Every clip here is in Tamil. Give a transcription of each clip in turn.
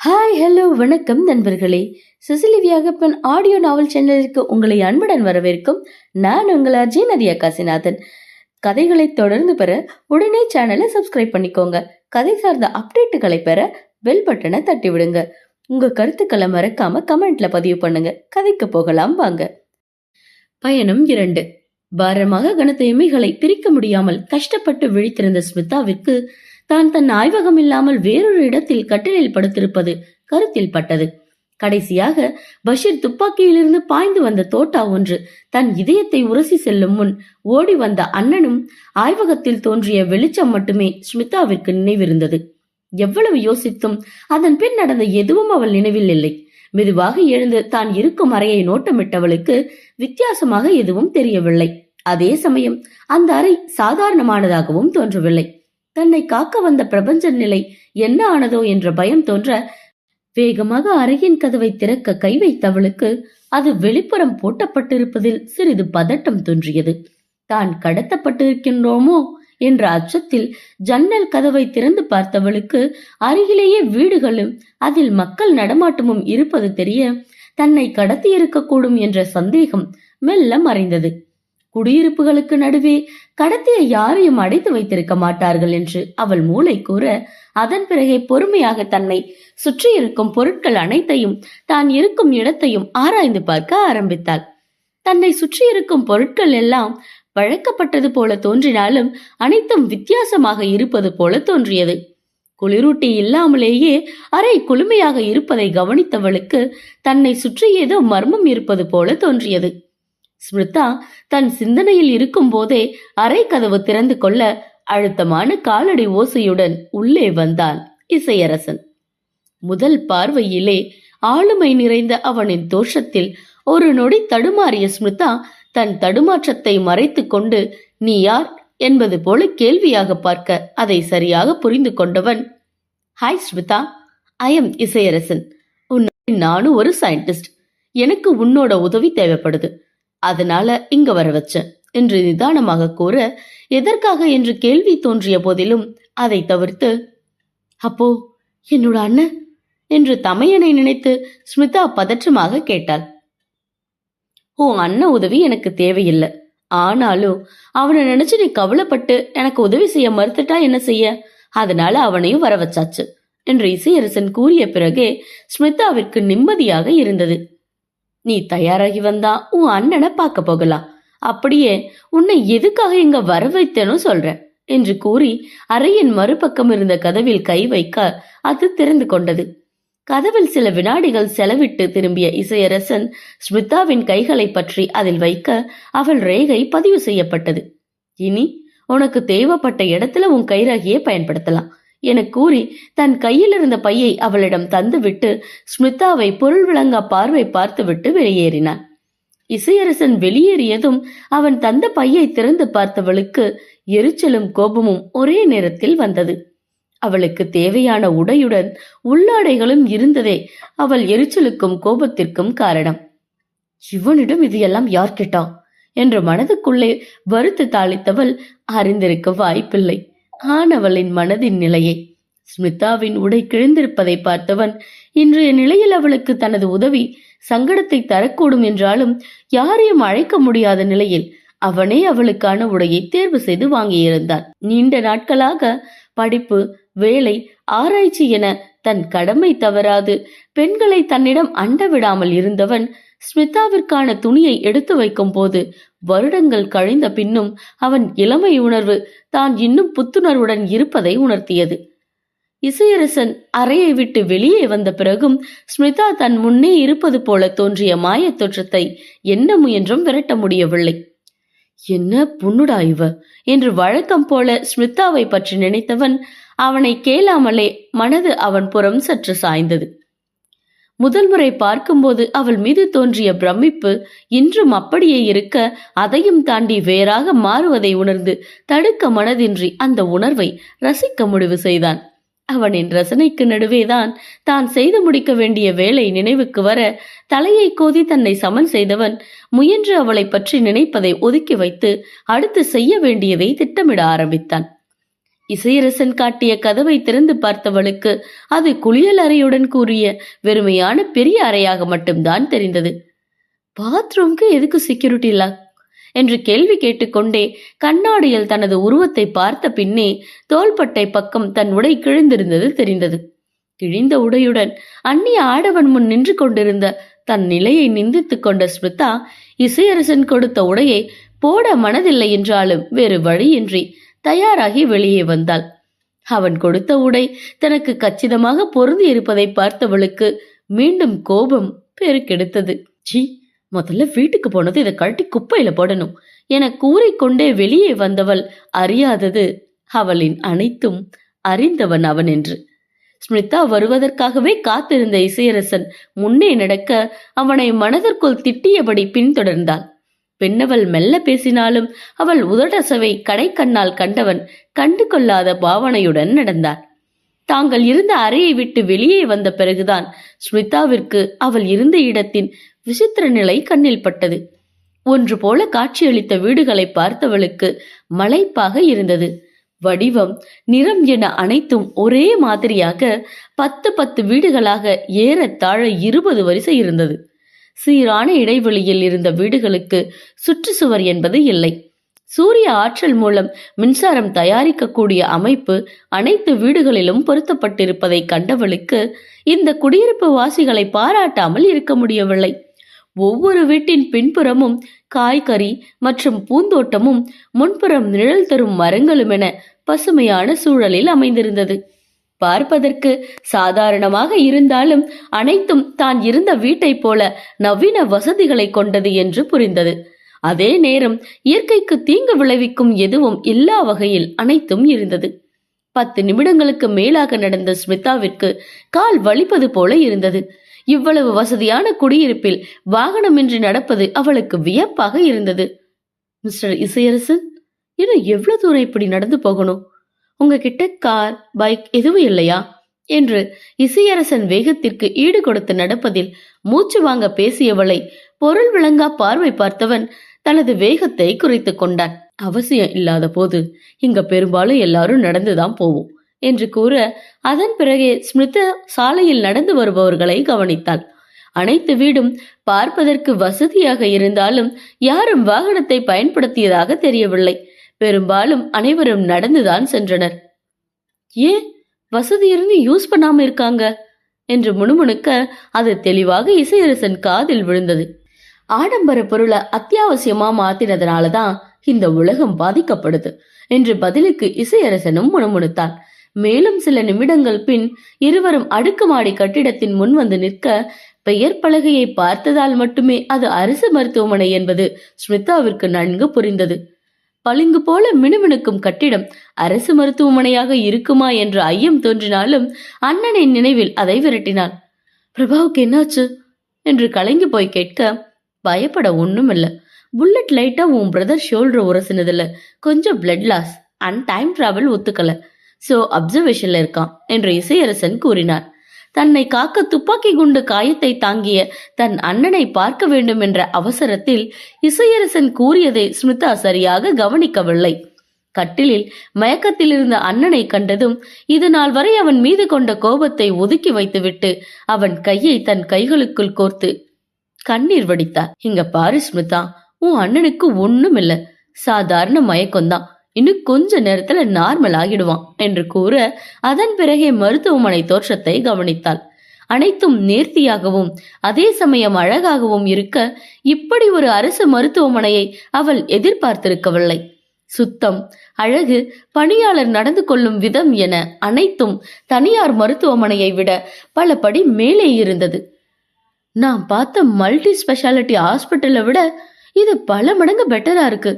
ஹாய் ஹலோ வணக்கம் நண்பர்களே. சிசிலி வியாகப்பன் ஆடியோ நாவல் சேனலிற்கு உங்களை அன்புடன் வரவேற்கும் நான் உங்கள் அர்ஜய் நதியா காசிநாதன். கதைகளை தொடர்ந்து பெற உடனே சேனலை சப்ஸ்கிரைப் பண்ணிக்கோங்க. கதை சார்ந்த அப்டேட்டுகளை பெற பெல் பட்டனை தட்டி விடுங்க உங்க கருத்துக்களை மறக்காம கமெண்ட்ல பதிவு பண்ணுங்க. கதைக்கு போகலாம் வாங்க. பயணம் இரண்டு. பாரமாக கனத்த எமைகளை பிரிக்க முடியாமல் கஷ்டப்பட்டு விழித்திருந்த ஸ்மிதாவிற்கு தான் தன் ஆய்வகம் இல்லாமல் வேறொரு இடத்தில் கட்டிலில் படுத்திருப்பது கருத்தில் பட்டது. கடைசியாக பஷீர் துப்பாக்கியிலிருந்து பாய்ந்து வந்த தோட்டா ஒன்று தன் இதயத்தை உரசி செல்லும் முன் ஓடி வந்த அண்ணனும் ஆய்வகத்தில் தோன்றிய வெளிச்சம் மட்டுமே ஸ்மிதாவிற்கு நினைவிருந்தது. எவ்வளவு யோசித்தும் அதன் பின் நடந்த எதுவும் அவள் நினைவில் இல்லை. மெதுவாக எழுந்து தான் இருக்கும் அறையை நோட்டமிட்டவளுக்கு வித்தியாசமாக எதுவும் தெரியவில்லை. அதே சமயம் அந்த அறை சாதாரணமானதாகவும் தோன்றவில்லை. தன்னை காக்க வந்த பிரபஞ்ச நிலை என்ன ஆனதோ என்ற பயம் தோன்ற வேகமாக அறையின் கதவை திறக்க கை வைத்தவளுக்கு அது வெளிப்புறம் பூட்டப்பட்டிருப்பதில் சிறிது பதட்டம் தோன்றியது. தான் கடத்தப்பட்டிருக்கின்றோமோ? என்ற அச்சத்தில் ஜன்னல் கதவை திறந்து பார்த்தவளுக்கு அருகிலேயே வீடுகளும் அதில் மக்கள் நடமாட்டமும் இருப்பது தெரிய தன்னை கடத்தி இருக்கக்கூடும் என்ற சந்தேகம் மெல்ல மறைந்தது. குடியிருப்புகளுக்கு நடுவே கடத்திய யாரையும் அடைத்து வைத்திருக்க மாட்டார்கள் என்று அவள் மூளை கூற அதன் பிறகே பொறுமையாக தன்னை சுற்றி இருக்கும் பொருட்கள் அனைத்தையும் தான் இருக்கும் இடத்தையும் ஆராய்ந்து பார்க்க ஆரம்பித்தாள். தன்னை சுற்றி இருக்கும் பொருட்கள் எல்லாம் வழக்கப்பட்டது போல தோன்றினாலும் அனைத்தும் வித்தியாசமாக இருப்பது போல தோன்றியது. குளிரூட்டி இல்லாமலேயே அறை குளுமையாக இருப்பதை கவனித்தவளுக்கு தன்னை சுற்றி ஏதோ மர்மம் இருப்பது போல தோன்றியது. ஸ்மிருதா தன் சிந்தனையில் இருக்கும் போதே அறை கதவு திறந்து கொள்ள அழுத்தமான காலடி ஓசையுடன் உள்ளே வந்தான் இசையரசன். முதல் பார்வையிலே ஆளுமை நிறைந்த அவனின் தோஷத்தில் ஒரு நொடி தடுமாறிய ஸ்மிருதா தன் தடுமாற்றத்தை மறைத்து கொண்டு நீ யார்? என்பது போல கேள்வியாக பார்க்க அதை சரியாக புரிந்து கொண்டவன் hi Smitha I am Isaiyarasan. உன் நானும் ஒரு சயின்டிஸ்ட் எனக்கு உன்னோட உதவி தேவைப்படுது. அதனால இங்க வர வச்சேன் என்று நிதானமாக கூற எதற்காக? என்று கேள்வி தோன்றிய போதிலும் அதை தவிர்த்து அப்போ என்னோட அண்ணன்? என்று தமையனை நினைத்து ஸ்மிதா பதற்றமாக கேட்டாள். உன் அண்ணன் உதவி எனக்கு தேவையில்லை. ஆனாலும் அவனை நினைச்சு நீ கவலைப்பட்டு எனக்கு உதவி செய்ய மறுத்துட்டா என்ன செய்ய? அதனால அவனையும் வர வச்சாச்சு என்று இசையரசன் கூறிய பிறகே ஸ்மிதாவிற்கு நிம்மதியாக இருந்தது. நீ தயாராகி வந்தா உன் அண்ணனை பார்க்க போகலாம். அப்படியே உன்னை எதுக்காக இங்க வர வைத்தேனோ சொல்றேன் என்று கூறி அறையின் மறுபக்கம் இருந்த கதவில் கை வைக்க அது திறந்து கொண்டது. கதவில் சில வினாடிகள் செலவிட்டு திரும்பிய இசையரசன் ஸ்மிதாவின் கைகளை பற்றி அதில் வைக்க அவள் ரேகை பதிவு செய்யப்பட்டது. இனி உனக்கு தேவைப்பட்ட இடத்துல உன் கைரேகையை பயன்படுத்தலாம். என கூறி தன் கையில் இருந்த பையை அவளிடம் தந்துவிட்டு ஸ்மிதாவை பொருள் விளங்க பார்வை பார்த்துவிட்டு வெளியேறினான். இசையரசன் வெளியேறியதும் அவன் தந்த பையை திறந்து பார்த்தவளுக்கு எரிச்சலும் கோபமும் ஒரே நேரத்தில் வந்தது. அவளுக்கு தேவையான உடையுடன் உள்ளாடைகளும் இருந்ததே அவள் எரிச்சலுக்கும் கோபத்திற்கும் காரணம். இவனிடம் இது எல்லாம் யார் கேட்டா? என்ற மனதுக்குள்ளே வருத்து தாளித்தவள் அறிந்திருக்க வாய்ப்பில்லை. ஆனவளின் மனதின் நிலையை. ஸ்மிதாவின் உடை கிழிந்திருப்பதை பார்த்தவன் இன்றைய நிலையில் அவளுக்கு தனது உதவி சங்கடத்தை தரக்கூடும் என்றாலும் யாரையும் அழைக்க முடியாத நிலையில் அவனே அவளுக்கான உடையை தேர்வு செய்து வாங்கியிருந்தான். நீண்ட நாட்களாக படிப்பு வேலை ஆராய்ச்சி என தன் கடமை தவறாது பெண்களை தன்னிடம் அண்ட விடாமல் இருந்தவன் ஸ்மிதாவிற்கான துணியை எடுத்து வைக்கும் போது வருடங்கள் கழிந்த பின்னும் அவன் இளமை உணர்வு தான் இன்னும் புத்துணர்வுடன் இருப்பதை உணர்த்தியது. இசையரசன் அறையை விட்டு வெளியே வந்த பிறகும் ஸ்மிதா தன் முன்னே இருப்பது போல தோன்றிய மாயத் தோற்றத்தை என்ன முயன்றும் விரட்ட முடியவில்லை. என்ன புண்ணுடா இவ? என்று வழக்கம் போல ஸ்மிதாவை பற்றி நினைத்தவன் அவனை கேளாமலே மனது அவன் புறம் சற்று சாய்ந்தது. முதல் முறை பார்க்கும்போது அவள் மீது தோன்றிய பிரமிப்பு இன்றும் அப்படியே இருக்க அதையும் தாண்டி வேறாக மாறுவதை உணர்ந்து தடுக்க மனதின்றி அந்த உணர்வை ரசிக்க முடிவு செய்தான். அவனின் ரசனைக்கு நடுவேதான் தான் செய்து முடிக்க வேண்டிய வேலை நினைவுக்கு வர தலையை கோதி தன்னை சமன் செய்தவன் முயன்று அவளை பற்றி நினைப்பதை ஒதுக்கி வைத்து அடுத்து செய்ய வேண்டியதை திட்டமிட ஆரம்பித்தான். இசையரசன் காட்டிய கதவை திறந்து பார்த்தவளுக்கு அது குளியல் அறையுடன் கூறிய வெறுமையான பெரிய அறையாக மட்டும்தான் தெரிந்தது. பாத்ரூம்க்கு எதுக்கு செக்யூரிட்டி லாக் என்று கேள்வி கேட்டுக்கொண்டே கண்ணாடியில் தனது உருவத்தை பார்த்த பின்னே தோள்பட்டை பக்கம் தன் உடை கிழிந்திருந்தது தெரிந்தது. கிழிந்த உடையுடன் அந்நிய ஆடவன் முன் நின்று கொண்டிருந்த தன் நிலையை நிந்தித்துக் கொண்ட ஸ்மிருதா இசையரசன் கொடுத்த உடையை போட மனதில்லை என்றாலும் வேறு வழியின்றி தயாராகி வெளியே வந்தாள். அவன் கொடுத்த உடை தனக்கு கச்சிதமாக பொருந்தி இருப்பதை பார்த்தவளுக்கு மீண்டும் கோபம் பெருக்கெடுத்தது. ஜி முதல்ல வீட்டுக்கு போனது இதை கழட்டி குப்பையில போடணும் என கூறிக்கொண்டே வெளியே வந்தவள் அறியாதது அவளின் அனைத்தும் அறிந்தவன் அவன் என்று. ஸ்மிதா வருவதற்காகவே காத்திருந்த இசையரசன் முன்னே நடக்க அவனை மனதிற்குள் திட்டியபடி பின்தொடர்ந்தாள் பெண்ணவள் மெல்ல பேசினாலும் அவள் உதடசவை கடைக்கண்ணால் கண்டவன் கண்டு கொள்ளாத பாவனையுடன் நடந்தான் தாங்கள் இருந்த அறையை விட்டு வெளியே வந்த பிறகுதான் ஸ்மிதாவிற்கு அவள் இருந்த இடத்தின் விசித்திர நிலை கண்ணில் பட்டது. ஒன்று போல காட்சியளித்த வீடுகளை பார்த்தவளுக்கு மலைப்பாக இருந்தது. வடிவம் நிறம் என அனைத்தும் ஒரே மாதிரியாக பத்து பத்து வீடுகளாக ஏறத்தாழ இருபது வரிசை இருந்தது. சீரான இடைவெளியில் இருந்த வீடுகளுக்கு சுற்றுச்சுவர் என்பது இல்லை. சூரிய ஆற்றல் மூலம் மின்சாரம் தயாரிக்கக்கூடிய அமைப்பு அனைத்து வீடுகளிலும் பொருத்தப்பட்டிருப்பதை கண்டவளுக்கு இந்த குடியிருப்பு வாசிகளை பாராட்டாமல் இருக்க முடியவில்லை. ஒவ்வொரு வீட்டின் பின்புறமும் காய்கறி மற்றும் பூந்தோட்டமும் முன்புறம் நிழல் தரும் மரங்களும் என பசுமையான சூழலில் அமைந்திருந்தது. பார்ப்பதற்கு சாதாரணமாக இருந்தாலும் அனைத்தும் தான் இருந்த வீட்டைப் போல நவீன வசதிகளை கொண்டது என்று புரிந்தது. அதே நேரம் இயற்கைக்கு தீங்கு விளைவிக்கும் எதுவும் இல்லா வகையில் அனைத்தும் இருந்தது. பத்து நிமிடங்களுக்கு மேலாக நடந்த ஸ்மிதாவிற்கு கால் வலிப்பது போல இருந்தது. இவ்வளவு வசதியான குடியிருப்பில் வாகனமின்றி நடப்பது அவளுக்கு வியப்பாக இருந்தது. மிஸ்டர் இசையரசன் இன்னும் எவ்வளவு தூரம் இப்படி நடந்து போகணும்? உங்ககிட்ட கார் பைக் எதுவும் இல்லையா? என்று இசையரசன் வேகத்திற்கு ஈடு கொடுத்து நடப்பதில் மூச்சு வாங்க பேசியவளை பொருள் விளங்கா பார்வை பார்த்தவன் தனது வேகத்தை குறைத்துக் கொண்டான். அவசியம் இல்லாத போது இங்க பெரும்பாலும் எல்லாரும் நடந்துதான் போவோம் என்று கூற அதன் பிறகே ஸ்மிருத சாலையில் நடந்து வருபவர்களை கவனித்தாள். அனைத்து வீடும் பார்ப்பதற்கு வசதியாக இருந்தாலும் யாரும் வாகனத்தை பயன்படுத்தியதாக தெரியவில்லை. பெரும்பாலும் அனைவரும் நடந்துதான் சென்றனர். ஏன்? வசதி இருந்து யூஸ் பண்ணாம இருக்காங்க? என்று முணுமுணுக்க அது தெளிவாக இசையரசன் காதில் விழுந்தது. ஆடம்பர பொருளை அத்தியாவசியமா மாத்தினதுனாலதான் இந்த உலகம் பாதிக்கப்படுது என்று பதிலுக்கு இசையரசனும் முணுமுணுத்தான். மேலும் சில நிமிடங்கள் பின் இருவரும் அடுக்குமாடி கட்டிடத்தின் முன் வந்து நிற்க பெயர் பலகையை பார்த்ததால் மட்டுமே அது அரசு மருத்துவமனை என்பது ஸ்மிதாவிற்கு நன்கு புரிந்தது. பளிங்கு போல மினுமினுக்கும் கட்டிடம் அரசு மருத்துவமனையாக இருக்குமா என்ற ஐயம் தோன்றினாலும் அண்ணனின் நினைவில் அதை விரட்டினாள். பிரபாவுக்கு என்னாச்சு? என்று கலங்கி போய் கேட்க பயப்பட ஒண்ணும் இல்ல புல்லட் லைட்டா உன் பிரதர் ஷோல்டர் உரசினதுல கொஞ்சம் blood loss and time travel ஒத்துக்கல சோ அப்சர்வேஷன்ல இருக்கான் என்று இசையரசன் கூறினார். தன்னை காக்க துப்பாக்கி குண்டு காயத்தை தாங்கிய தன் அண்ணனை பார்க்க வேண்டும் என்ற அவசரத்தில் இசையரசன் கூறியதை ஸ்மிதா சரியாக கவனிக்கவில்லை. கட்டிலில் மயக்கத்தில் இருந்த அண்ணனை கண்டதும் இது நாள் வரை அவன் மீது கொண்ட கோபத்தை ஒதுக்கி வைத்துவிட்டு அவன் கையை தன் கைகளுக்குள் கோர்த்து கண்ணீர் வடித்தார். இங்க பாரு ஸ்மிதா உன் அண்ணனுக்கு ஒண்ணும் இல்ல சாதாரண மயக்கம்தான். இன்னும் கொஞ்ச நேரத்துல நார்மல் ஆகிடுவான் என்று கூற அதன் பிறகே மருத்துவமனை தோற்றத்தை கவனித்தாள். அனைத்தும் நேர்த்தியாகவும் அதே சமயம் அழகாகவும் இருக்க இப்படி ஒரு அரசு மருத்துவமனையை அவள் எதிர்பார்த்திருக்கவில்லை. சுத்தம் அழகு பணியாளர் நடந்து கொள்ளும் விதம் என அனைத்தும் தனியார் மருத்துவமனையை விட பல படி மேலே இருந்தது. நான் பார்த்த மல்டி ஸ்பெஷாலிட்டி ஹாஸ்பிட்டலை விட இது பல மடங்கு பெட்டரா இருக்கு.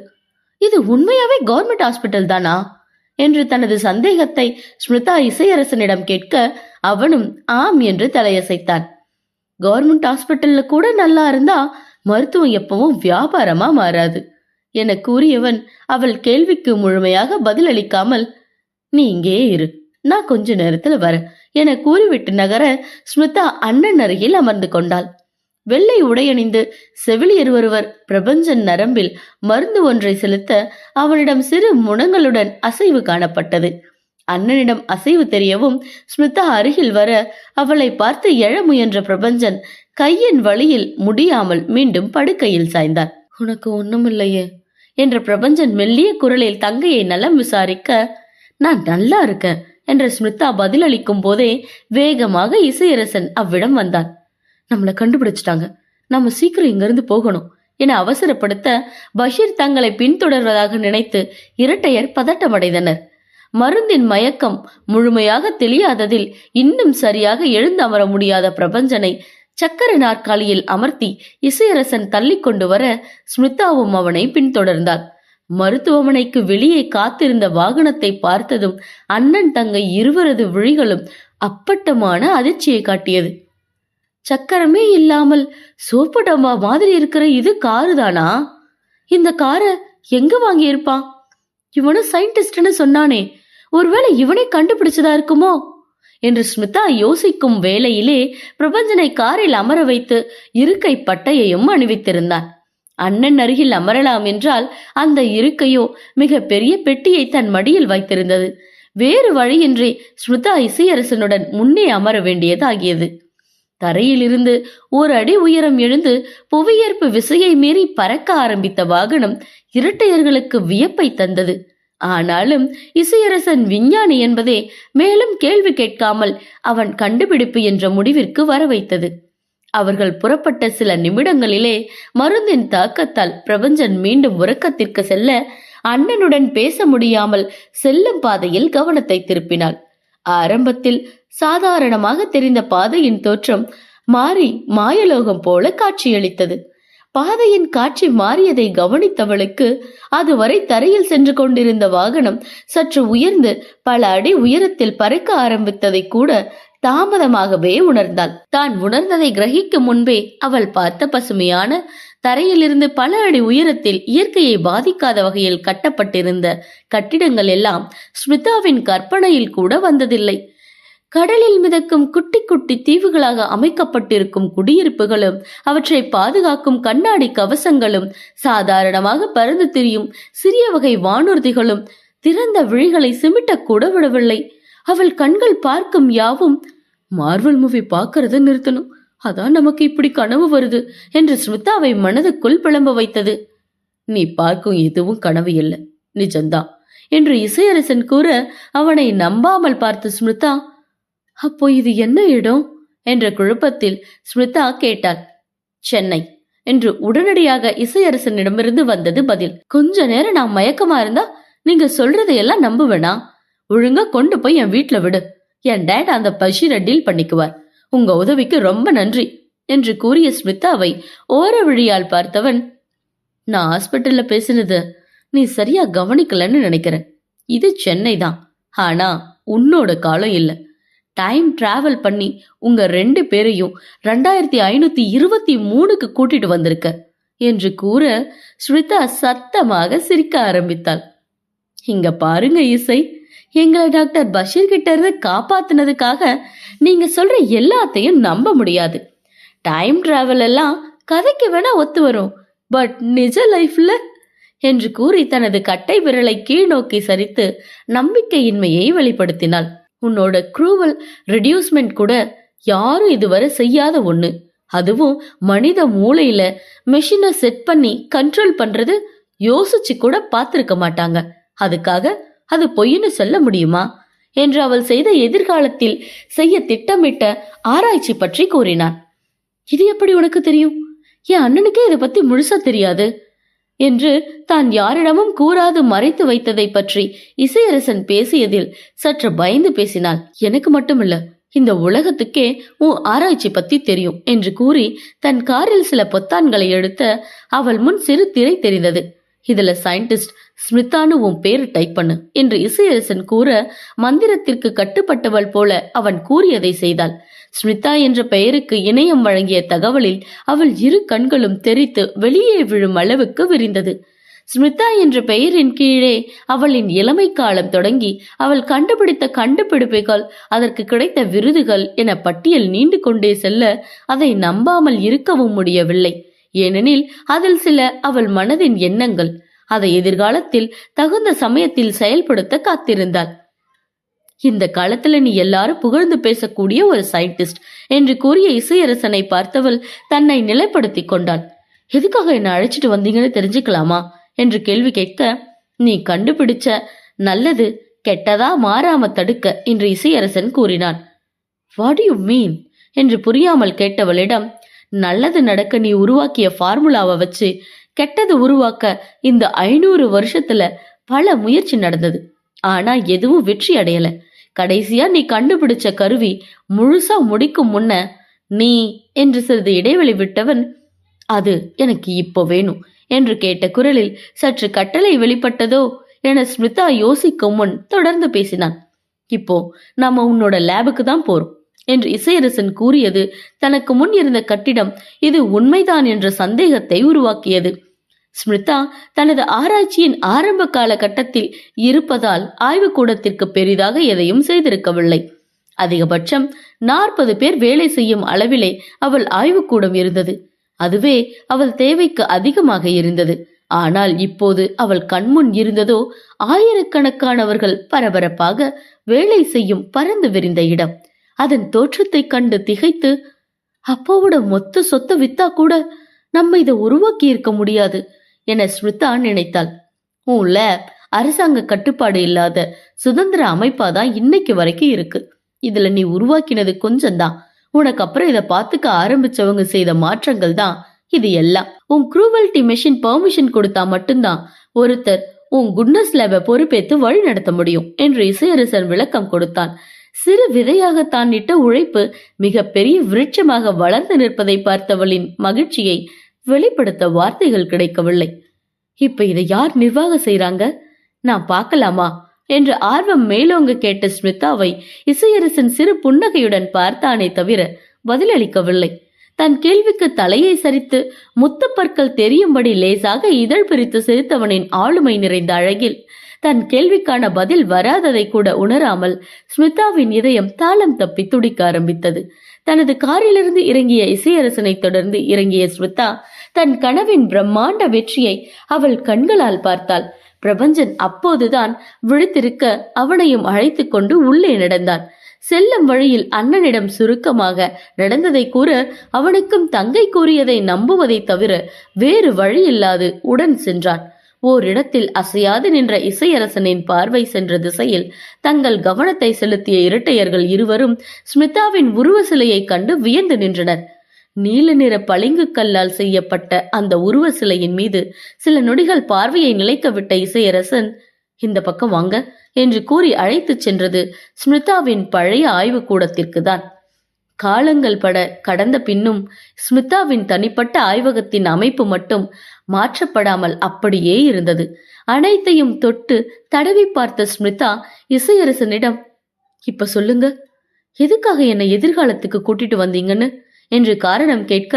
இது உண்மையாவே கவர்மெண்ட் ஹாஸ்பிட்டல் தானா? என்று தனது சந்தேகத்தை ஸ்மிருதா இசையரசனிடம் கேட்க அவனும் ஆம் என்று தலையசைத்தான். கவர்மெண்ட் ஹாஸ்பிட்டல்ல கூட நல்லா இருந்தா மருத்துவம் எப்பவும் வியாபாரமா மாறாது என கூறியவன் அவள் கேள்விக்கு முழுமையாக பதிலளிக்காமல் நீ இங்கே இரு நான் கொஞ்ச நேரத்துல வரேன் என கூறிவிட்டு நகர ஸ்மிதா அண்ணன் அருகில் அமர்ந்து கொண்டாள். வெள்ளை உடையணிந்து செவிலியர் ஒருவர் பிரபஞ்சன் நரம்பில் மருந்து ஒன்றை செலுத்த அவனிடம் சிறு முனங்களுடன் அசைவு காணப்பட்டது. அண்ணனிடம் அசைவு தெரியவும் ஸ்மிதா அருகில் வர அவளை பார்த்து எழ முயன்ற பிரபஞ்சன் கையின் வழியில் முடியாமல் மீண்டும் படுக்கையில் சாய்ந்தார். உனக்கு ஒண்ணுமில்லையே என்ற பிரபஞ்சன் மெல்லிய குரலில் தங்கையை நலம் விசாரிக்க நான் நல்லா இருக்கேன் என்ற ஸ்மிதா பதிலளிக்கும் போதே வேகமாக இசையரசன் அவ்விடம் வந்தான். நம்மளை கண்டுபிடிச்சிட்டாங்க. நம்ம சீக்கிரம் இங்கிருந்து போகணும். என அவசரப்படுத்த பஷீர் தங்களை பின்தொடர்வதாக நினைத்து இரட்டையர் பதட்டமடைந்தனர். மருந்தின் மயக்கம் முழுமையாக தெளியாததில் இன்னும் சரியாக எழுந்து அமர முடியாத பிரபஞ்சனை சக்கர நாற்காலியில் அமர்த்தி இசையரசன் தள்ளி கொண்டு வர ஸ்மிதாவும் அவனை பின்தொடர்ந்தாள். மருத்துவமனைக்கு வெளியே காத்திருந்த வாகனத்தை பார்த்ததும் அண்ணன் தங்கை இருவரது விழிகளும் அப்பட்டமான அதிர்ச்சியை காட்டியது. சக்கரமே இல்லாமல் சோப்பு டப்பா மாதிரி இருக்கிற இது காரு தானா இந்த காரை எங்க வாங்கியிருப்பான்? இவனும் சயின்டிஸ்ட்னு சொன்னானே ஒருவேளை இவனே கண்டுபிடிச்சதா இருக்குமோ? என்று ஸ்மிதா யோசிக்கும் வேளையிலே பிரபஞ்சனை காரில் அமர வைத்து இருக்கை பட்டையையும் அணிவித்திருந்தான். அண்ணன் அருகில் அமரலாம் என்றால் அந்த இருக்கையோ மிக பெரிய பெட்டியை தன் மடியில் வைத்திருந்தது. வேறு வழியின்றி ஸ்மிதா இசையரசனுடன் முன்னே அமர வேண்டியதாகியது. தரையிலிருந்து ஒரு அடி உயரம் எழுந்து புவியீர்ப்பு விசையை மீறி பறக்க ஆரம்பித்த வாகனம் இரட்டையர்களுக்கு வியப்பை தந்தது. ஆனாலும் இசையரசன் விஞ்ஞானி என்பதே மேலும் கேள்வி கேட்காமல் அவன் கண்டுபிடிப்பு என்ற முடிவிற்கு வர வைத்தது அவர்கள் புறப்பட்ட சில நிமிடங்களிலே மருந்தின் தாக்கத்தால் பிரபஞ்சன் மீண்டும் உறக்கத்திற்கு செல்ல அண்ணனுடன் பேச முடியாமல் செல்லும் பாதையில் கவனத்தை திருப்பினாள். ஆரம்பத்தில் சாதாரணமாக தெரிந்த பாதையின் தோற்றம் மாறி மாயலோகம் போல காட்சியளித்தது. பாதையின் காட்சி மாறியதை கவனித்தவளுக்கு அதுவரை தரையில் சென்று கொண்டிருந்த வாகனம் சற்று உயர்ந்து பல அடி உயரத்தில் பறக்க ஆரம்பித்ததை கூட தாமதமாகவே உணர்ந்தாள். தான் உணர்ந்ததை கிரகிக்கும் முன்பே அவள் பார்த்த பசுமையான தரையிலிருந்து பல அடி உயரத்தில் இயற்கையை பாதிக்காத வகையில் கட்டப்பட்டிருந்த கட்டிடங்கள் எல்லாம் ஸ்மிதாவின் கற்பனையில் கூட வந்ததில்லை. கடலில் மிதக்கும் குட்டி குட்டி தீவுகளாக அமைக்கப்பட்டிருக்கும் குடியிருப்புகளும் அவற்றை பாதுகாக்கும் கண்ணாடி கவசங்களும் சாதாரணமாக பறந்து திரியும் சிறிய வகை வானூர்திகளும் திறந்த விழிகளை சிமிட்ட கூட விடவில்லை. அவள் கண்கள் பார்க்கும் யாவும் மார்வல் மூவி பார்க்கறத நிறுத்தணும். அதான் நமக்கு இப்படி கனவு வருது என்று ஸ்மிதாவை மனதுக்குள் பிளம்ப வைத்தது. நீ பார்க்கும் எதுவும் கனவு இல்லை. நிஜம்தான் என்று இசையரசன் கூற அவனை நம்பாமல் பார்த்த ஸ்மிருதா அப்போ இது என்ன இடம்? என்ற குழப்பத்தில் ஸ்மிதா கேட்டாள். சென்னை. என்று உடனடியாக இசையரசனிடமிருந்து வந்தது பதில். கொஞ்ச நேரம் நான் மயக்கமா இருந்தா நீங்க சொல்றதையெல்லாம் நம்புவேனா? ஒழுங்கா கொண்டு போய் என் வீட்டுல விடு. என் டேட் அந்த பஷீரை டீல் பண்ணிக்குவார். உங்க உதவிக்கு ரொம்ப நன்றி. என்று கூறிய ஸ்மிதாவை ஓர விழியால் பார்த்தவன் நான் ஹாஸ்பிட்டல்ல பேசினது நீ சரியா கவனிக்கலன்னு நினைக்கிறேன். இது சென்னை தான். ஆனா உன்னோட காலம் இல்லை. டைம் டிராவல் பண்ணி உங்க ரெண்டு பேரையும் ரெண்டாயிரத்தி ஐநூத்தி இருபத்தி மூணுக்கு கூட்டிட்டு வந்திருக்க என்று கூற ஸ்மிதா சத்தமாக சிரிக்க ஆரம்பித்தாள். இங்க பாருங்க இசை எங்களை டாக்டர் பஷீர் கிட்ட இருந்து காப்பாத்தினதுக்காக நீங்க சொல்ற எல்லாத்தையும் நம்ப முடியாது. டைம் டிராவல் எல்லாம் கதைக்கு வேணா ஒத்து வரும் பட் நிஜ லைஃப்ல என்று கூறி தனது கட்டை விரலை கீழ் நோக்கி சரித்து நம்பிக்கையின்மையை வெளிப்படுத்தினாள். உன்னோட க்ரூவல் ரெடியூஸ்மெண்ட் கூட யாரும் இதுவரை செய்யாத ஒன்று அதுவும் மனித மூளையில மெஷினை செட் பண்ணி கண்ட்ரோல் பண்றது யோசிச்சு கூட பார்த்துருக்க மாட்டாங்க. அதுக்காக அது பொய்ன்னு சொல்ல முடியுமா? என்று அவள் செய்த எதிர்காலத்தில் செய்ய திட்டமிட்ட ஆராய்ச்சி பற்றி கூறினான். இது எப்படி உனக்கு தெரியும்? என் அண்ணனுக்கே இதை பத்தி முழுசா தெரியாது. என்று தான் யாரிடமும் கூறாது மறைத்து வைத்ததை பற்றி இசையரசன் பேசியதில் சற்று பயந்து பேசினாள். எனக்கு மட்டுமில்ல இந்த உலகத்துக்கே உன் ஆராய்ச்சி பத்தி தெரியும் என்று கூறி தன் காரில் சில பொத்தான்களை எடுத்த அவள் முன் சிறு திரை தெரிந்தது. இதுல சயின்டிஸ்ட் ஸ்மிதானு உன் பேரு டைப் பண்ணு என்று இசையரசன் கூற மந்திரத்திற்கு கட்டுப்பட்டவள் போல அவன் கூறியதை செய்தாள். ஸ்மிதா என்ற பெயருக்கு இணையம் வழங்கிய தகவலில் அவள் இரு கண்களும் தெரித்து வெளியே விழும் அளவுக்கு விரிந்தது. ஸ்மிதா என்ற பெயரின் கீழே அவளின் இளமை காலம் தொடங்கி அவள் கண்டுபிடித்த கண்டுபிடிப்புகள் அதற்கு கிடைத்த விருதுகள் என பட்டியல் நீண்டு கொண்டே செல்ல அதை நம்பாமல் இருக்கவும் முடியவில்லை. ஏனெனில் அதில் சில அவள் மனதின் எண்ணங்கள் அதை எதிர்காலத்தில் தகுந்த சமயத்தில் செயல்படுத்த காத்திருந்தாள். இந்த காலத்துல நீ எல்லாரும் புகழ்ந்து பேசக்கூடிய ஒரு சயின்டிஸ்ட் என்று கூறிய இசையரசனை பார்த்தவள் தன்னை நிலைப்படுத்தி கொண்டாள். எதுக்காக என்ன அழைச்சிட்டு வந்தீங்கன்னு தெரிஞ்சுக்கலாமா? என்று கேள்வி கேட்க நீ கண்டுபிடிச்ச நல்லது கெட்டதா மாறாம தடுக்க என்று இசையரசன் கூறினான். வாட் யூ மீன் என்று புரியாமல் கேட்டவளிடம் நல்லது நடக்க நீ உருவாக்கிய ஃபார்முலாவை வச்சு கெட்டது உருவாக்க இந்த ஐநூறு வருஷத்துல பல முயற்சி நடந்தது. ஆனா எதுவும் வெற்றி அடையல. கடைசியா நீ கண்டுபிடிச்ச கருவி முழுசா முடிக்கும் முன்ன நீ என்று சிறிது இடைவெளி விட்டவன் அது எனக்கு இப்போ வேணும் என்று கேட்ட குரலில் சற்று கட்டளை வெளிப்பட்டதோ என ஸ்மிதா யோசிக்கும் முன் தொடர்ந்து பேசினான். இப்போ நாம உன்னோட லேபுக்கு தான் போறோம் என்று இசையரசன் கூறியது தனக்கு முன் இருந்த கட்டிடம் இது உண்மைதான் என்ற சந்தேகத்தை உருவாக்கியது. ஸ்மிருதா தனது ஆராய்ச்சியின் ஆரம்ப காலகட்டத்தில் இருப்பதால் ஆய்வுக்கூடத்திற்கு பெரிதாக எதையும் செய்திருக்கவில்லை. அதிகபட்சம் நாற்பது பேர் வேலை செய்யும் அளவிலே அவள் ஆய்வுக்கூடம் இருந்தது. அதுவே அவள் தேவைக்கு அதிகமாக இருந்தது. ஆனால் இப்போது அவள் கண்முன் இருந்ததோ ஆயிரக்கணக்கானவர்கள் பரபரப்பாக வேலை செய்யும் பறந்து விரிந்த இடம். அதன் தோற்றத்தைக் கண்டு திகைத்து அப்பாவோட மொத்த சொத்தை வித்தா கூட நம்ம இதை உருவாக்கி இருக்க முடியாது. என ஸ்மிருதா நினைத்தாள். உன் லேப் அரசாங்க கட்டுப்பாடு இல்லாத சுதந்திர அமைப்பா தான் இன்னைக்கு வரைக்கும் இருக்கு. இதுல நீ உருவாக்கினது கொஞ்சம்தான். உனக்கு அப்புறம் இதை பார்த்துக்க ஆரம்பிச்சவங்க செய்த மாற்றங்கள் தான் இது எல்லாம். உன் குரூவல்டி மெஷின் பெர்மிஷன் கொடுத்தா மட்டும்தான் ஒருத்தர் உன் குட்னஸ் லேபை பொறுப்பேற்று வழி நடத்த முடியும் என்று இசையரசன் விளக்கம் கொடுத்தான். சிறு விதையாக தான் இட்ட உழைப்பு மிக பெரிய விருட்சமாக வளர்ந்து நிற்பதை பார்த்தவளின் மகிழ்ச்சியை வெளிப்படுத்த வார்த்தைகள் கிடைக்கவில்லை. இப்ப இதை யார் நிர்வாகம் செய்றாங்க? நான் பார்க்கலாமா? என்று ஆர்வம் மேலோங்க கேட்ட ஸ்மிதாவை இசையரசன் சிறு புன்னகையுடன் பார்த்தானே தவிர பதிலளிக்கவில்லை. தன் கேள்விக்கு தலையை சரித்து முத்துப்பற்கள் தெரியும்படி லேசாக இதழ் பிரித்து சிரித்தவனின் ஆளுமை நிறைந்த அழகில் தன் கேள்விக்கான பதில் வராததை கூட உணராமல் ஸ்மிதாவின் இதயம் தாளம் தப்பி துடிக்க ஆரம்பித்தது. தனது காரிலிருந்து இறங்கிய இசையரசனை தொடர்ந்து இறங்கிய ஸ்மிதா தன் கனவின் பிரம்மாண்ட வெற்றியை அவள் கண்களால் பார்த்தாள். பிரபஞ்சன் அப்போதுதான் விழித்திருக்க அவனையும் அழைத்து கொண்டு உள்ளே நடந்தான். செல்லும் வழியில் அண்ணனிடம் சுருக்கமாக நடந்ததை கூற அவனுக்கும் தங்கை கூறியதை நம்புவதை தவிர வேறு வழியில்லாது உடன் சென்றான். ஓரிடத்தில் அசையாது நின்ற இசையரசனின் பார்வை சென்ற திசையில் தங்கள் கவனத்தை செலுத்திய இரட்டையர்கள் இருவரும் ஸ்மிதாவின் உருவ சிலையைக் கண்டு வியந்து நின்றனர். நீல நிற பளிங்கு கல்லால் செய்யப்பட்ட அந்த உருவ சிலையின் மீது சில நொடிகள் பார்வையை நிலைக்கவிட்ட இசையரசன் இந்த பக்கம் வாங்க என்று கூறி அழைத்துச் சென்றது ஸ்மிதாவின் பழைய ஆய்வு கூடத்திற்கு தான் காலங்கள் பட கடந்த பின்னும் ஸ்மிதாவின் தனிப்பட்ட ஆய்வகத்தின் அமைப்பு மட்டும் மாற்றப்படாமல் அப்படியே இருந்தது. அனைத்தையும் தொட்டு தடவி பார்த்த ஸ்மிதா இசையரசனிடம் இப்ப சொல்லுங்க எதுக்காக என்னை எதிர்காலத்துக்கு கூட்டிட்டு வந்தீங்கன்னு? என்று காரணம் கேட்க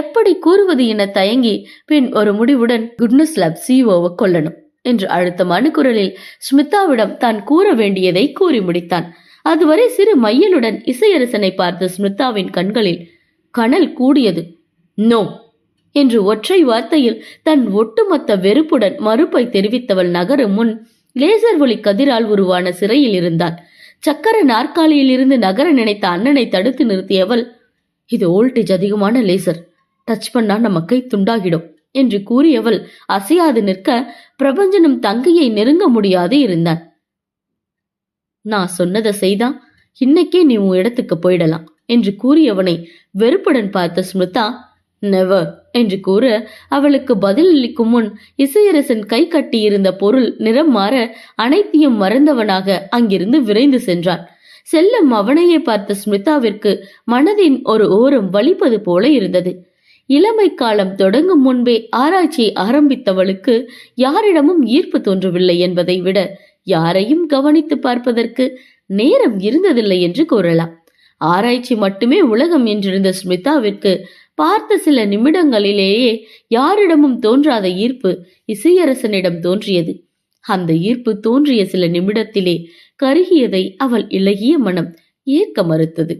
எப்படி கூறுவது என தயங்கி பின் ஒரு முடிவுடன் குட்னஸ் லேப் சிஓவை கொல்லணும் என்று அழுத்தமான குரலில் ஸ்மிதாவிடம் தான் கூற வேண்டியதை கூறி முடித்தான். அதுவரை சிறு மையலுடன் இசையரசனை பார்த்த ஸ்மிதாவின் கண்களில் கனல் கூடியது. நோ என்று ஒற்றை வார்த்தையில் தன் ஒட்டுமொத்த வெறுப்புடன் மறுப்பை தெரிவித்தவள் நகரும் முன் லேசர் ஒளி கதிரால் உருவான சிறையில் இருந்தாள். சக்கர நாற்காலியில் இருந்து நகர நினைத்த அண்ணனை தடுத்து நிறுத்தியவள் இது வோல்டேஜ் அதிகமான லேசர். டச் பண்ணா நம்ம கை துண்டாகிடும் என்று கூறியவள் அசையாது நிற்க பிரபஞ்சனும் தங்கையை நெருங்க முடியாது இருந்தான். நான் சொன்னதை செய்தா இன்னைக்கே நீ உன் இடத்துக்கு போயிடலாம் என்று கூறியவனை வெறுப்புடன் பார்த்த ஸ்மிருதா நெவர் என்று கூற அவளுக்கு பதிலளிக்கும் முன் இசையரசன் கை கட்டியிருந்த பொருள் நிறம் மாற அனைத்தையும் மறந்தவனாக அங்கிருந்து விரைந்து சென்றான். செல்லம் அவனையே பார்த்த ஸ்மிதாவிற்கு மனதின் ஒரு ஓரம் வலிப்பது போல இருந்தது. இளமை காலம் தொடங்கும் முன்பே ஆராய்ச்சியை ஆரம்பித்தவளுக்கு யாரிடமும் ஈர்ப்பு தோன்றவில்லை என்பதை விட யாரையும் கவனித்து பார்ப்பதற்கு நேரம் இருந்ததில்லை என்று கூறலாம். ஆராய்ச்சி மட்டுமே உலகம் என்றிருந்த ஸ்மிதாவிற்கு பார்த்த சில நிமிடங்களிலேயே யாரிடமும் தோன்றாத ஈர்ப்பு இசையரசனிடம் தோன்றியது. அந்த ஈர்ப்பு தோன்றிய சில நிமிடத்திலே கருகியதை அவள் இளகிய மனம் ஏற்க மறுத்தது.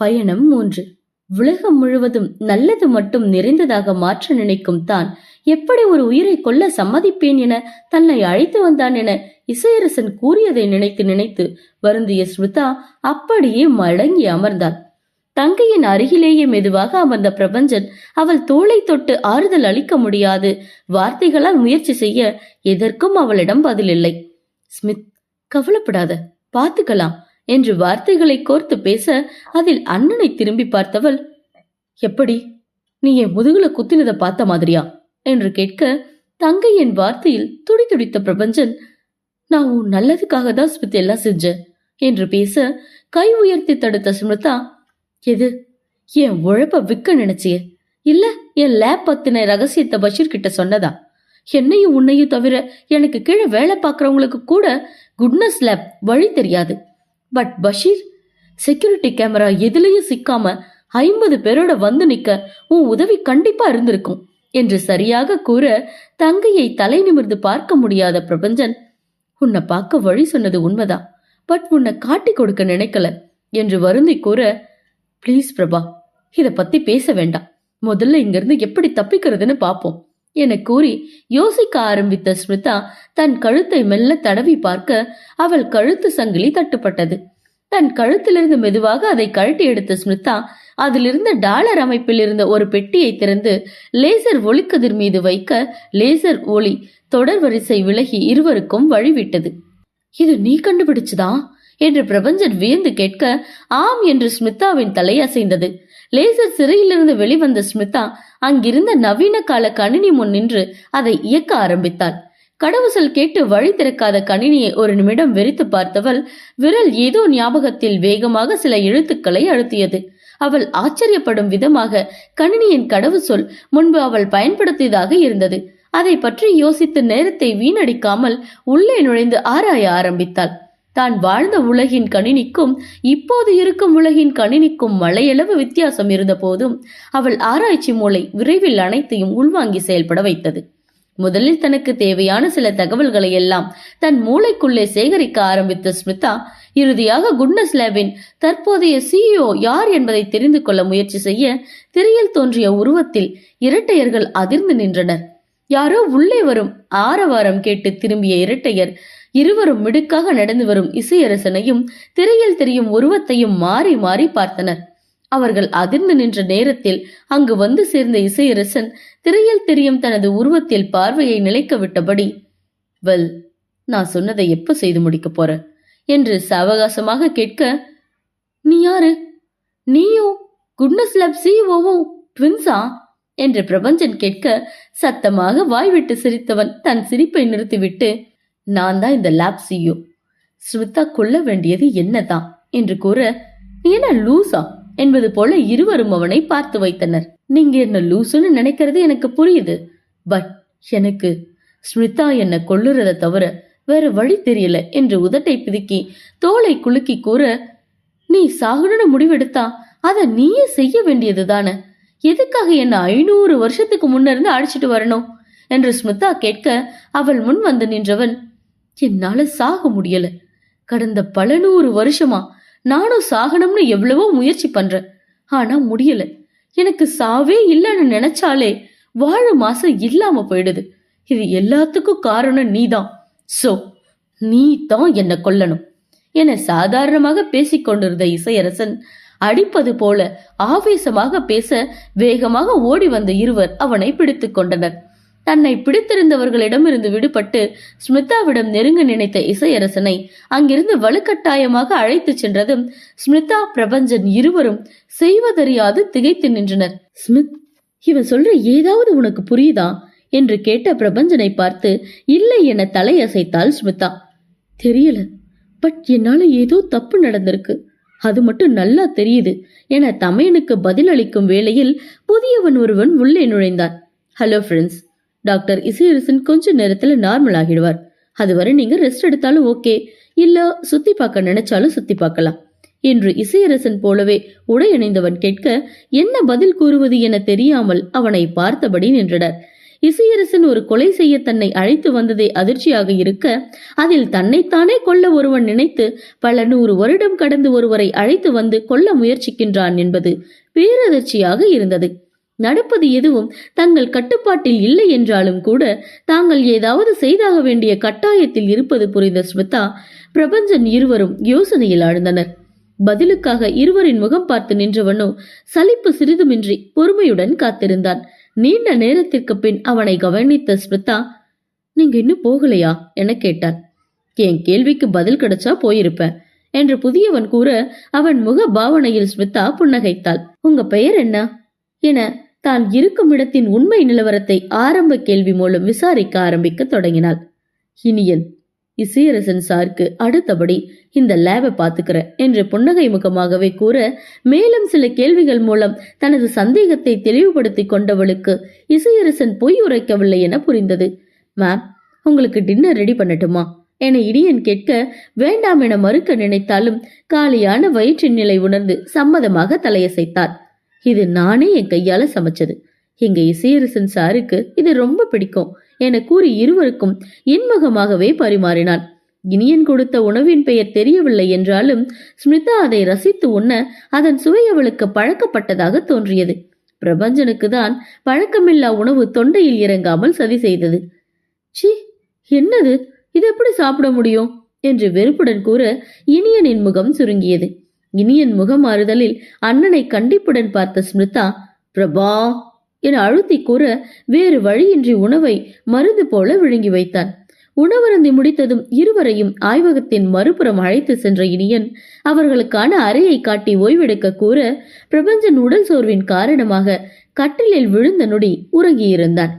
பயணம் மூன்று. உலகம் முழுவதும் நல்லது மட்டும் நிறைந்ததாக மாற்ற நினைக்கும் தான். எப்படி ஒரு உயிரை கொல்ல சம்மதிப்பேன் என தன்னை அழைத்து வந்தான் என இசையரசன் கூறியதை நினைத்து நினைத்து வருந்திய ஸ்மிருதா அப்படியே மடங்கி அமர்ந்தாள். தங்கையின் அருகிலேயே மெதுவாக அமர்ந்த பிரபஞ்சன் அவள் தோளை தொட்டு ஆறுதல் அளிக்க முடியாது. வார்த்தைகளால் முயற்சி செய்ய எதற்கும் அவளிடம் பதில் இல்லை. ஸ்மித் கவலைப்படாத பார்த்துக்கலாம். என்று வார்த்தைகளை கோர்த்து பேச அதில் அண்ணனை திரும்பி பார்த்தவள் எப்படி? நீ என் முதுகுல குத்தினதை பார்த்த மாதிரியா? என்று கேட்க தங்கையின் வார்த்தையில் துடிதுடித்த பிரபஞ்சன் நான் உன் நல்லதுக்காக தான் ஸ்மித் எல்லாம் செஞ்சேன் என்று பேச கை உயர்த்தி தடுத்த ஸ்மிருதா எது? என் உழைப்ப விற்க நினைச்சியே. இல்ல என் லேப் பத்தின ரகசியத்தை பஷீர் கிட்ட சொன்னதா? என்னையும் உன்னையும் தவிர எனக்கு கீழே வேலை பார்க்கறவங்களுக்கு கூட குட்னஸ் லேப் வழி தெரியாது. பட் பஷீர் செக்யூரிட்டி கேமரா எதுலேயும் சிக்காம ஐம்பது பேரோட வந்து நிக்க உன் உதவி கண்டிப்பா இருந்திருக்கும் என்று சரியாக கூற தங்கையை தலை நிமிர்ந்து பார்க்க முடியாத பிரபஞ்சன் உன்னை பார்க்க வழி சொன்னது உண்மைதான் பட் உன்னை காட்டி கொடுக்க நினைக்கல என்று வருந்தி கூற ப்ளீஸ் பிரபா இத பத்தி பேச வேண்டாம். முதல்ல இங்கிருந்து எப்படி தப்பிக்கிறதுன்னு பாப்போம். என கூறி யோசிக்க ஆரம்பித்த ஸ்மிதா தன் கழுத்தை மெல்ல தடவி பார்க்க அவள் கழுத்து சங்கிலி தட்டுப்பட்டது. தன் கழுத்திலிருந்து மெதுவாக அதை கழட்டி எடுத்த ஸ்மிதா அதிலிருந்த டாலர் அமைப்பில் இருந்த ஒரு பெட்டியை திறந்து லேசர் ஒளிக்கதிர் மீது வைக்க லேசர் ஒளி தொடர் வரிசை விலகி இருவருக்கும் வழிவிட்டது. இது நீ கண்டுபிடிச்சுதா? என்று பிரபஞ்சன் வியந்து கேட்க ஆம் என்று ஸ்மிதாவின் தலை அசைந்தது. லேசர் சிறையிலிருந்து வெளிவந்த ஸ்மிதா அங்கிருந்த நவீன கால கணினி முன் நின்று அதை இயக்க ஆரம்பித்தாள். கடவுசல் கேட்டு வழி திறக்காத கணினியை ஒரு நிமிடம் வெறித்து பார்த்தவள் விரல் ஏதோ ஞாபகத்தில் வேகமாக சில எழுத்துக்களை அழுத்தியது. அவள் ஆச்சரியப்படும் விதமாக கணினியின் கடவுச்சொல் முன்பு அவள் பயன்படுத்தியதாக இருந்தது. அதை பற்றி யோசித்து நேரத்தை வீணடிக்காமல் உள்ளே நுழைந்து ஆராய ஆரம்பித்தாள். தான் வாழ்ந்த உலகின் கணினிக்கும் இப்போது இருக்கும் உலகின் கணினிக்கும் மலையளவு வித்தியாசம் இருந்த போதும் அவள் ஆராய்ச்சி மூளை விரைவில் அனைத்தையும் உள்வாங்கி செயல்பட வைத்தது. முதலில் தனக்கு தேவையான சில தகவல்களை எல்லாம் தன் மூளைக்குள்ளே சேகரிக்க ஆரம்பித்த ஸ்மிதா இறுதியாக குட்னஸ் லேபின் தற்போதைய சிஇஓ யார் என்பதை தெரிந்து கொள்ள முயற்சி செய்ய திரையில் தோன்றிய உருவத்தில் இரட்டையர்கள் அதிர்ந்து நின்றனர். யாரோ உள்ளே வரும் ஆரவாரம் கேட்டு திரும்பிய இரட்டையர் இருவரும் மிடுக்காக நடந்து வரும் இசையரசனையும் திரையில் தெரியும் உருவத்தையும் மாறி மாறி பார்த்தனர். அவர்கள் அதிர்ந்து நின்ற நேரத்தில் அங்கு வந்து சேர்ந்த இசையரசன் திரையில் தெரியும் தனது உருவத்தில் பார்வையை நிலைக்க விட்டபடி வெல் நான் சொன்னதை எப்ப செய்து முடிக்க போற? என்று சாவகாசமாக கேட்க நீ யாரு? நீயும் குட்னஸ் லப் சிஓவும் ட்வின்ஸா? என்று பிரபஞ்சன் கேட்க சத்தமாக வாய்விட்டு சிரித்தவன் தன் சிரிப்பை நிறுத்திவிட்டு நான் தான் இந்த லேப் சிஇஓ ஸ்மிதா கொல்ல வேண்டியது என்னதான்? என்று கூற "நீ என்ன லூசா? என்பது போல இருவரும் அவனை பார்த்து வைத்தனர். நீங்க என்ன லூசுன்னு நினைக்கிறது எனக்கு புரியுது. பட் எனக்கு ஸ்மிதா என்ன கொல்லுறத தவிர வேற வழி தெரியல என்று உதட்டை பிதுக்கி தோலை குலுக்கி கூற நீ சாகணும்னு முடிவெடுத்தா அத நீயே செய்ய வேண்டியது தானே? எதுக்காக என்ன ஐநூறு வருஷத்துக்கு முன்ன இருந்து அழைச்சிட்டு வரணும்? என்று ஸ்மிதா கேட்க அவள் முன் வந்து நின்றவன் என்னால சாக முடியல. கடந்த பல நூறு வருஷமா நானும் சாகணும்னு எவ்வளவோ முயற்சி பண்றேன். ஆனா முடியல. எனக்கு சாவே இல்லைன்னு நினைச்சாலே வாழும் ஆசை இல்லாம போயிடுது. இது எல்லாத்துக்கும் காரணம் நீதான். சோ நீ தான் என்ன கொல்லணும். என சாதாரணமாக பேசிக்கொண்டிருந்த இசையரசன் அடிப்பது போல ஆவேசமாக பேச வேகமாக ஓடி வந்த இருவர் அவனை பிடித்துக் கொண்டனர். தன்னை பிடித்திருந்தவர்களிடமிருந்து விடுபட்டு ஸ்மிதாவிடம் நெருங்க நினைத்த இசையரசனை அங்கிருந்து வலுக்கட்டாயமாக அழைத்துச் சென்றதும் ஸ்மிதா பிரபஞ்சன் இருவரும் செய்வதறியாது திகைத்து நின்றனர். ஸ்மித் இவன் சொல்ற ஏதாவது உனக்கு புரியுதா? என்று கேட்ட பிரபஞ்சனை பார்த்து இல்லை என தலையசைத்தாள் ஸ்மிதா. தெரியல பட் என்னால ஏதோ தப்பு நடந்திருக்கு. அது மட்டும் நல்லா தெரியுது என தமையனுக்கு பதிலளிக்கும் வேளையில் புதியவன் ஒருவன் உள்ளே நுழைந்தான் ஹலோ ஃப்ரெண்ட்ஸ் டாக்டர் இசையரசன் கொஞ்ச நேரத்துல நார்மல் ஆகிடுவார். அதுவரை நீங்க ரெஸ்ட் எடுத்தாலும் ஓகே இல்ல சுத்தி பார்க்க நினைச்சாலும் சுத்தி பார்க்கலாம். என்று இசையரசன் போலவே உடை அணிந்தவன் கேட்க என்ன பதில் கூறுவது என தெரியாமல் அவனை பார்த்தபடி நின்றனர். இசையரசன் ஒரு கொலை செய்ய தன்னை அழைத்து வந்ததே அதிர்ச்சியாக இருக்க அதில் தன்னைத்தானே கொல்ல ஒருவன் நினைத்து பல நூறு வருடம் கடந்து ஒருவரை அழைத்து வந்து கொல்ல முயற்சிக்கின்றான் என்பது பேரதிர்ச்சியாக இருந்தது. நடப்பது எதுவும் தங்கள் கட்டுப்பாட்டில் இல்லை என்றாலும் கூட தாங்கள் ஏதாவது செய்தாக வேண்டிய கட்டாயத்தில் இருப்பது புரிந்த ஸ்மிதா பிரபஞ்சன் இருவரும் யோசனையில் ஆழ்ந்தனர். பதிலுக்காக இருவரின் முகம் பார்த்து நின்றவனோ சலிப்பு சிறிதுமின்றி பொறுமையுடன் காத்திருந்தான். நீண்ட நேரத்திற்கு பின் அவனை கவனித்த ஸ்மிதா நீங்க இன்னும் போகலையா? என கேட்டான். என் கேள்விக்கு பதில் கிடைச்சா போயிருப்பேன் என்று புதியவன் கூற அவன் முக பாவனையில் ஸ்மிதா புன்னகைத்தாள். உங்க பெயர் என்ன? என தான் இருக்கும் இடத்தின் உண்மை நிலவரத்தை ஆரம்ப கேள்வி மூலம் விசாரிக்க ஆரம்பிக்க தொடங்கினாள். இனியன் இசையரசன் சாருக்கு அடுத்தபடி இந்த லேபை பாத்துக்கிற என்று புன்னகை முகமாகவே கூற மேலும் சில கேள்விகள் மூலம் தனது சந்தேகத்தை தெளிவுபடுத்திக் கொண்டவளுக்கு இசையரசன் பொய் உரைக்கவில்லை என புரிந்தது. மேம் உங்களுக்கு டின்னர் ரெடி பண்ணட்டுமா? என இடியன் கேட்க வேண்டாம் என மறுக்க நினைத்தாலும் காலியான வயிற்றின் நிலை உணர்ந்து சம்மதமாக தலையசைத்தார் இது நானே என் கையால சமைச்சது. எங்க இசையரசன் சாருக்கு இது ரொம்ப பிடிக்கும் என கூறி இருவருக்கும் இன்முகமாகவே பரிமாறினான். இனியன் கொடுத்த உணவின் பெயர் தெரியவில்லை என்றாலும் ஸ்மிதா அதை ரசித்து உண்ண அதன் சுவை அவளுக்கு பழக்கப்பட்டதாக தோன்றியது. பிரபஞ்சனுக்கு தான் பழக்கமில்லா உணவு தொண்டையில் இறங்காமல் சதி செய்தது. சி என்னது? இது எப்படி சாப்பிட முடியும்? என்று வெறுப்புடன் கூற இனியனின் முகம் சுருங்கியது. இனியன் முகமாறுதலில் அண்ணனை கண்டிப்புடன் பார்த்த ஸ்மிருதா பிரபா என அழுத்தி கூற வேறு வழியின்றி உணவை மருந்து போல விழுங்கி வைத்தான். உணவருந்தி முடித்ததும் இருவரையும் ஆய்வகத்தின் மறுபுறம் அழைத்து சென்ற இனியன் அவர்களுக்கான அறையை காட்டி ஓய்வெடுக்க கூற பிரபஞ்சன் உடல் சோர்வின் காரணமாக கட்டிலில் விழுந்த நொடி உறங்கியிருந்தான்.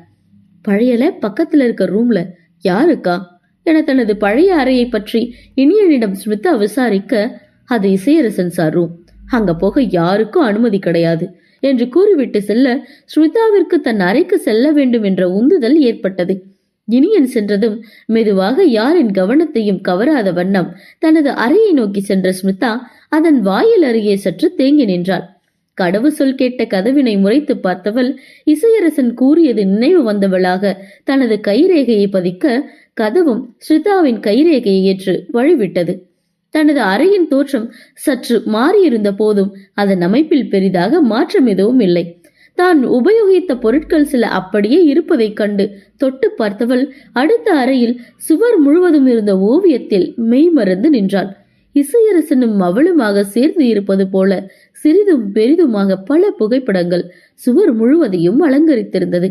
பழையல? பக்கத்துல இருக்க ரூம்ல? யாருக்கா? என தனது பழைய அறையை பற்றி இனியனிடம் ஸ்மிதா விசாரிக்க அது இசையரசன் சார். ரூம் அங்க போக யாருக்கும் அனுமதி கிடையாது என்று கூறிவிட்டு செல்ல ஸ்மிதாவிற்கு தன் அறைக்கு செல்ல வேண்டும் என்ற உந்துதல் ஏற்பட்டது. இனியன் சென்றதும் மெதுவாக யாரின் கவனத்தையும் கவராத வண்ணம் தனது அறையை நோக்கி சென்ற ஸ்மிதா அதன் வாயில் அருகே சற்று தேங்கி நின்றாள். கடவு சொல் கேட்ட கதவினை முறைத்து பார்த்தவள் இசையரசன் கூறியது நினைவு வந்தவளாக தனது கைரேகையை பதிக்க கதவும் ஸ்ரிதாவின் கைரேகையை ஏற்று வழிவிட்டது. தனது அறையின் தோற்றம் சற்று மாறியிருந்த போதும் அதன் அமைப்பில் பெரிதாக மாற்றம் எதுவும் இல்லை. தான் உபயோகித்த பொருட்கள் சில அப்படியே இருப்பதைக் கண்டு தொட்டு பார்த்தவள் அடுத்த அறையில் சுவர் முழுவதும் இருந்த ஓவியத்தில் மெய்மறந்து நின்றாள். இசையரசனும் அவளுமாக சேர்ந்து இருப்பது போல சிறிதும் பெரிதுமாக பல புகைப்படங்கள் சுவர் முழுவதையும் அலங்கரித்திருந்தது.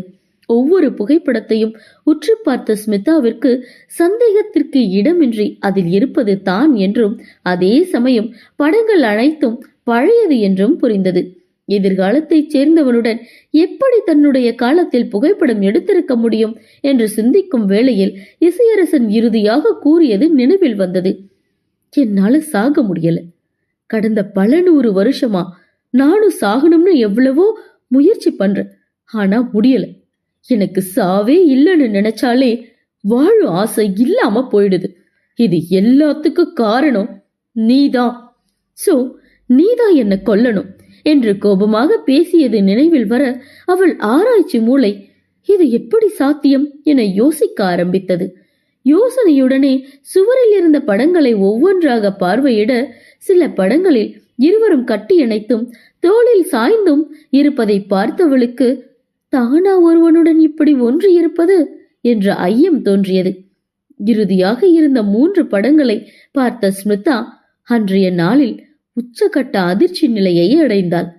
ஒவ்வொரு புகைப்படத்தையும் உற்று பார்த்த ஸ்மிதாவிற்கு சந்தேகத்திற்கு இடமின்றி அதில் இருப்பது தான் என்றும் அதே சமயம் படங்கள் அனைத்தும் பழையது என்றும் புரிந்தது. எதிர்காலத்தைச் சேர்ந்தவனுடன் எப்படி தன்னுடைய காலத்தில் புகைப்படம் எடுத்திருக்க முடியும் என்று சிந்திக்கும் வேளையில் இசையரசன் இறுதியாக கூறியது நினைவில் வந்தது. என்னால சாக முடியல. கடந்த பல நூறு வருஷமா நானும் சாகணும்னு எவ்வளவோ முயற்சி பண்றேன். ஆனா முடியல. எனக்கு சாவே இல்லைன்னு நினைச்சாலே வாழும் ஆசை இல்லாம போயிடுது. இது எல்லாத்துக்கும் காரணம் நீதான். சோ நீதான் என்ன கொல்லணும் என்று கோபமாக பேசியது நினைவில் வர அவள் ஆராய்ச்சி மூளை இது எப்படி சாத்தியம் என யோசிக்க ஆரம்பித்தது. யோசனையுடனே சுவரில் இருந்த படங்களை ஒவ்வொன்றாக பார்வையிட சில படங்களில் இருவரும் கட்டியணைத்தும் தோளில் சாய்ந்தும் இருப்பதை பார்த்தவளுக்கு தானா ஒருவனுடன் இப்படி ஒன்று இருப்பது என்ற ஐயம் தோன்றியது. இறுதியாக இருந்த மூன்று படங்களை பார்த்த ஸ்மிதா அன்றைய நாளில் உச்சகட்ட அதிர்ச்சி நிலையை அடைந்தாள்.